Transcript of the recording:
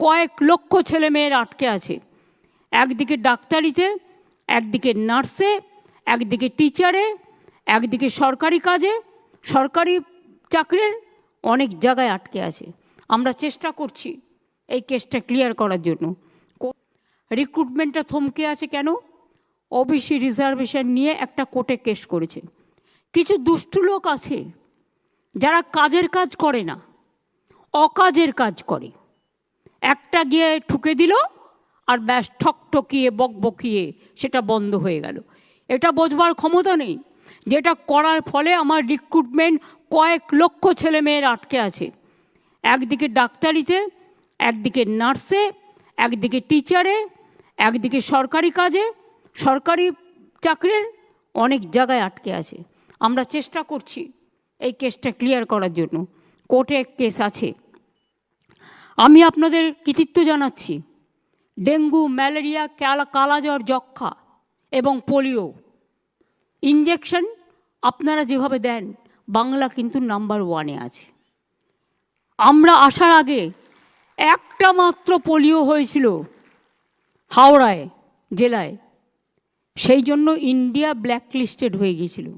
কয়েক লক্ষ ছেলে মেয়ের আটকে আছে। একদিকে ডাক্তারিতে, একদিকে নার্সে, একদিকে টিচারে, একদিকে সরকারি কাজে, সরকারি চাকরির অনেক জায়গায় আটকে আছে। আমরা চেষ্টা করছি এই কেসটা ক্লিয়ার করার জন্য। রিক্রুটমেন্টটা থমকে আছে কেন? ওবিসি রিজার্ভেশন নিয়ে একটা কোর্টে কেস করেছে। কিছু দুষ্টু লোক আছে যারা কাজের কাজ করে না, অকাজের কাজ করে। একটা গিয়ে ঠুকে দিল আর ব্যাস ঠকঠকিয়ে, বকবকিয়ে সেটা বন্ধ হয়ে গেল। এটা বোঝবার ক্ষমতা নেই। যেটা করার ফলে আমার রিক্রুটমেন্ট কয়েক লক্ষ ছেলে মেয়ের আটকে আছে। একদিকে ডাক্তারিতে, একদিকে নার্সে, একদিকে টিচারে, একদিকে সরকারি কাজে। সরকারি চাকরির অনেক জায়গায় আটকে আছে। আমরা চেষ্টা করছি এই কেসটা ক্লিয়ার করার জন্য। কোর্টে কেস আছে। আমি আপনাদের কৃতিত্ব জানাচ্ছি। ডেঙ্গু, ম্যালেরিয়া, কালা, কালাজ্বর যক্ষা এবং পোলিও। ইঞ্জেকশন আপনারা যেভাবে দেন, বাংলা কিন্তু নাম্বার ওয়ানে আছে। আমরা আসার আগে একটা মাত্র পোলিও হয়েছিল হাওড়ায়, জেলায়। সেই জন্য ইন্ডিয়া ব্ল্যাকলিস্টেড হয়ে গিয়েছিল।